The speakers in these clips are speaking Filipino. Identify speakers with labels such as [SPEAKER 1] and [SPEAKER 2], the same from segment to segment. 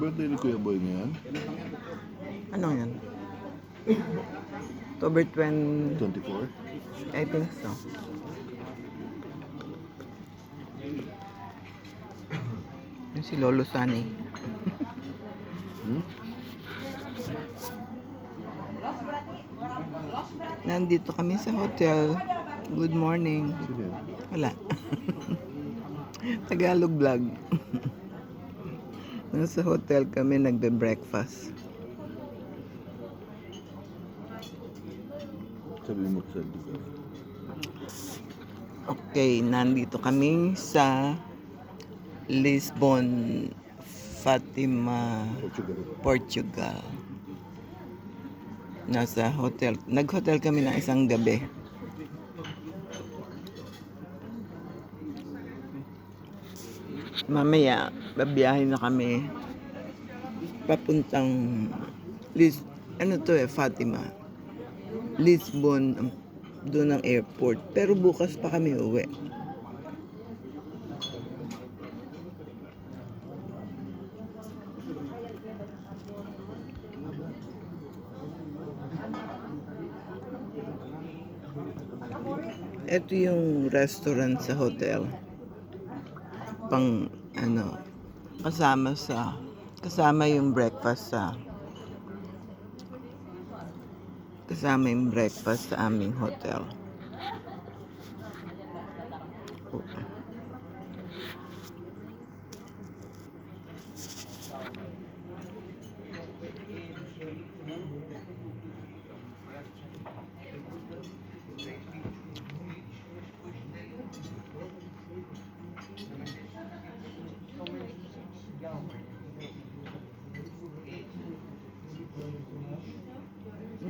[SPEAKER 1] Birthday ni Kuya Boy ngayon?
[SPEAKER 2] Ano yan? October 20,
[SPEAKER 1] 24?
[SPEAKER 2] I think so. Yung si Lolo Sunny.
[SPEAKER 1] Hmm?
[SPEAKER 2] Nandito kami sa hotel. Good morning. Wala. Tagalog vlog. Nasa hotel kami nagbe-breakfast.
[SPEAKER 1] Sabi mo sa.
[SPEAKER 2] Okay, nandito kami sa Lisbon, Fatima,
[SPEAKER 1] Portugal.
[SPEAKER 2] Nasa hotel. Nag-hotel kami ng isang gabi. Mamaya, babiyahe na kami papuntang Lis ano to eh, Fatima. Lisbon, um, doon ang airport. Pero bukas pa kami uwi. Ito yung restaurant sa hotel. Pang ano, kasama sa kasama yung breakfast sa kasama yung breakfast sa aming hotel.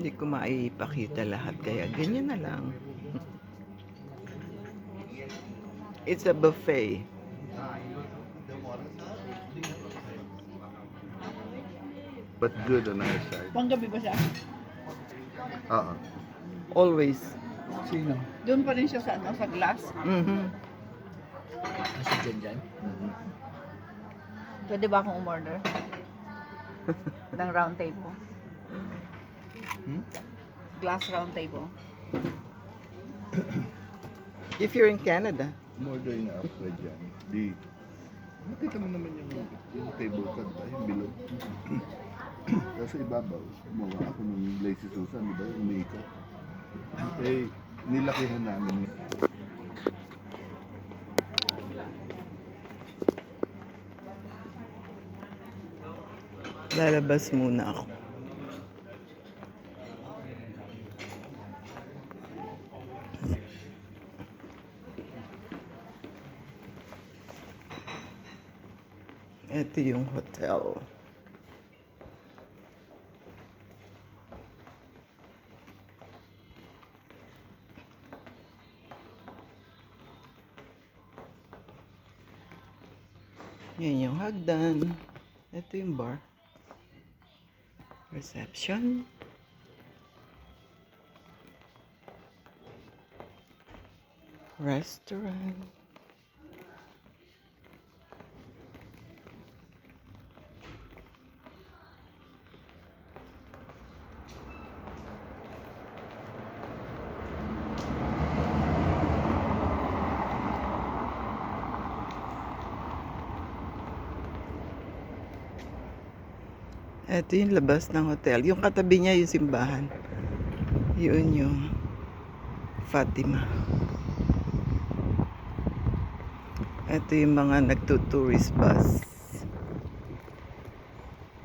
[SPEAKER 2] Hindi ko maipakita lahat kaya ganyan na lang. It's a buffet.
[SPEAKER 1] But good on our side.
[SPEAKER 3] Panggabi ba siya?
[SPEAKER 1] Oo.
[SPEAKER 2] Always.
[SPEAKER 4] Sino?
[SPEAKER 3] Doon pa rin siya sa, ano, sa glass.
[SPEAKER 2] Mhm.
[SPEAKER 4] Kasi dyan dyan?
[SPEAKER 1] Mhm.
[SPEAKER 3] Pwede ba akong umorder? ng round table.
[SPEAKER 1] Hmm?
[SPEAKER 3] Glass round table.
[SPEAKER 2] If you're in Canada.
[SPEAKER 1] More than enough right dyan. Di, nakita mo naman yung, yung table card ba? Yung bilog. Sa ibabaw, gumawa ako ng Lazy Susan, di ba? Umiikot. Eh, nilakihan namin.
[SPEAKER 2] Lalabas muna ako. Ito yung hotel. Yan yung hagdan. Ito yung bar. Reception. Restaurant. Ito yung labas ng hotel. Yung katabi niya yung simbahan. Yun yung Fatima. Ito yung mga nagtutourist bus.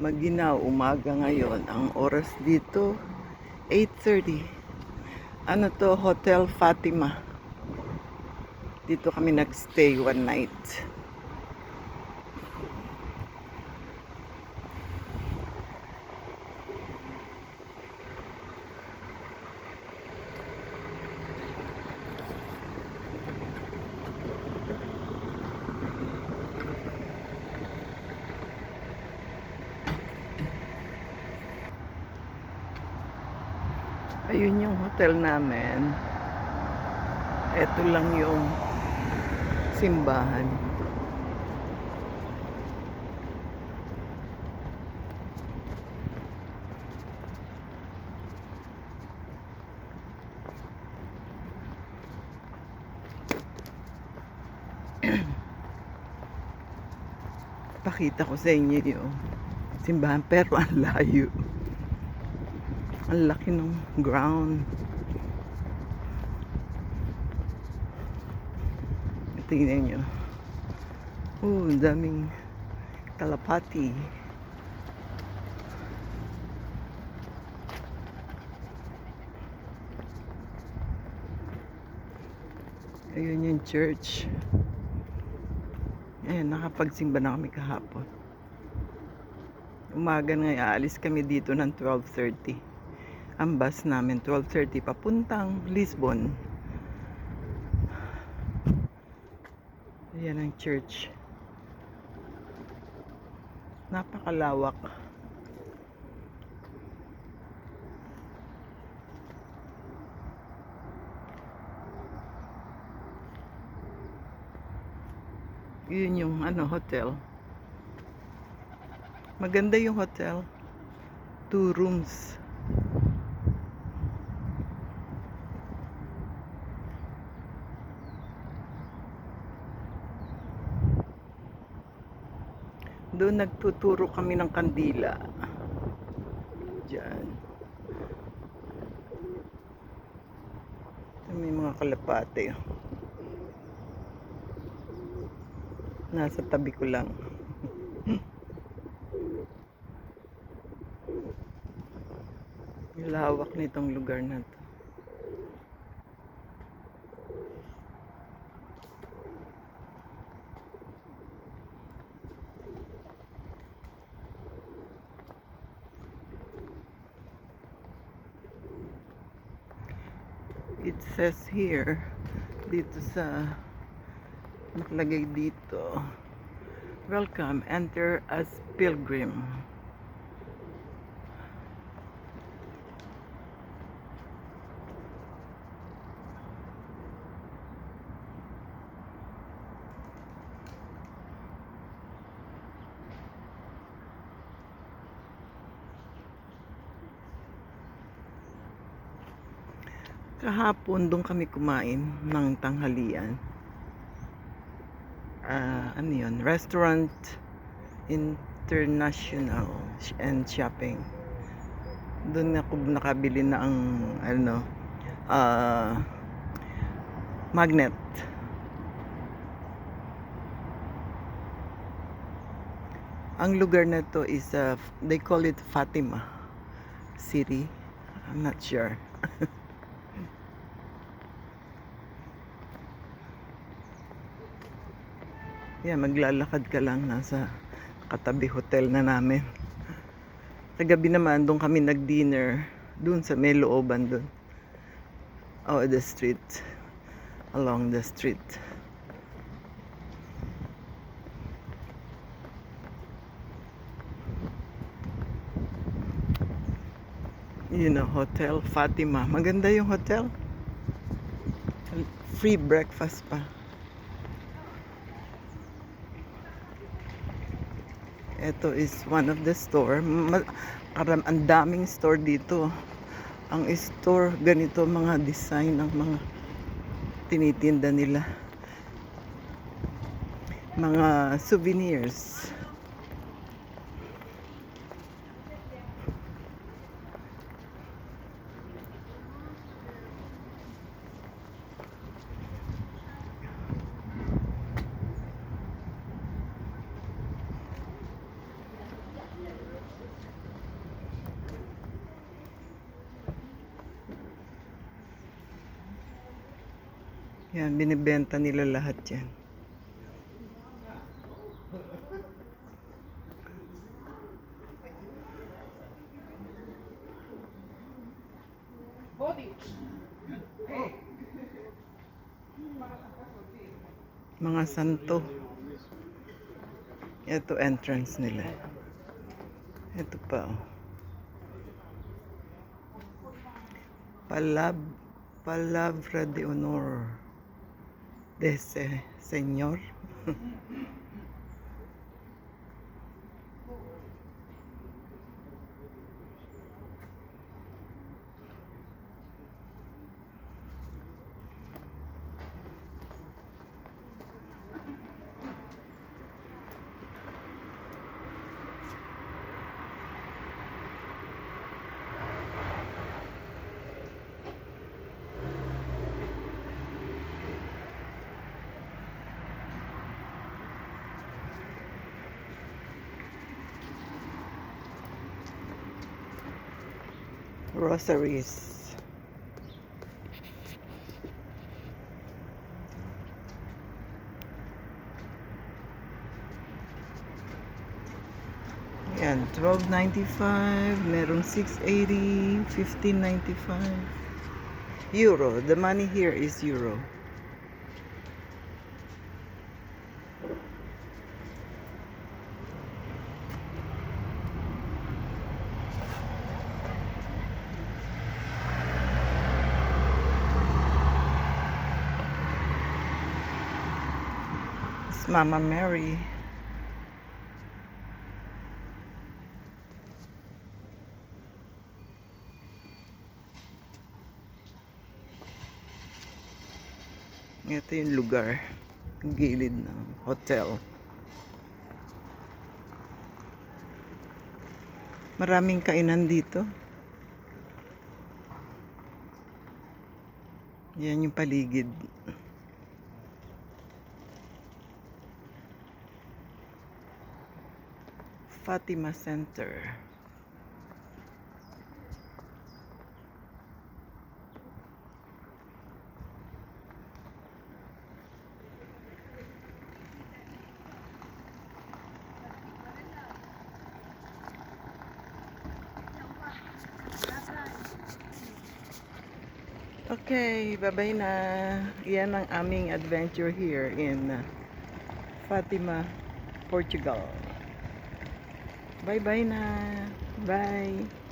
[SPEAKER 2] Maginaw, umaga ngayon. Ang oras dito, 8.30. Ano to? Hotel Fatima. Dito kami nagstay one night. Ayun yung hotel namin. Ito lang yung simbahan. Pakita ko sa inyo yung simbahan pero ang layo. Ang laki ng ground. Tingnan nyo. Oh, daming kalapati. Ayun yung church. Ayan, nakapagsimba na kami kahapon. Umaga na aalis kami dito ng 12.30. Ang bus namin 12.30 papuntang Lisbon. Ayan ang church. Napakalawak. Yun yung ano, hotel. Maganda yung hotel. Two rooms. Doon nagtuturo kami ng kandila. Diyan. May mga kalapate. Nasa tabi ko lang. Lawak nitong lugar na to. It says here, dito sa nakalagay dito, Welcome, enter as pilgrim. Kahapon doon kami kumain ng tanghalian. Ah, ano yun? Restaurant International and Shopping. Doon ako nakabili na ang ano ah magnet. Ang lugar na to is uh, they call it Fatima City. I'm not sure. Yan, maglalakad ka lang nasa katabi hotel na namin. Kagabi naman, doon kami nag-dinner. Doon sa may looban doon. Oh, the street. Along the street. Yun know, Hotel Fatima. Maganda yung hotel. Free breakfast pa. Ito is one of the store. Karam ang daming store dito. Ang store ganito mga design ng mga tinitinda nila. Mga souvenirs. Yan, binibenta nila lahat yan. Mga santo. Ito entrance nila. Ito pa oh. Palab Palabra de honor de ese señor. Rosaries. Yan, 12.95, merong 6.80, 15.95. Euro. The money here is euro. Mama Mary. Ito yung lugar. Gilid ng hotel. Maraming kainan dito. Yan yung paligid. Fatima Center. Okay, bye-bye na. Yan ang aming adventure here in Fatima, Portugal. Bye-bye na. Bye.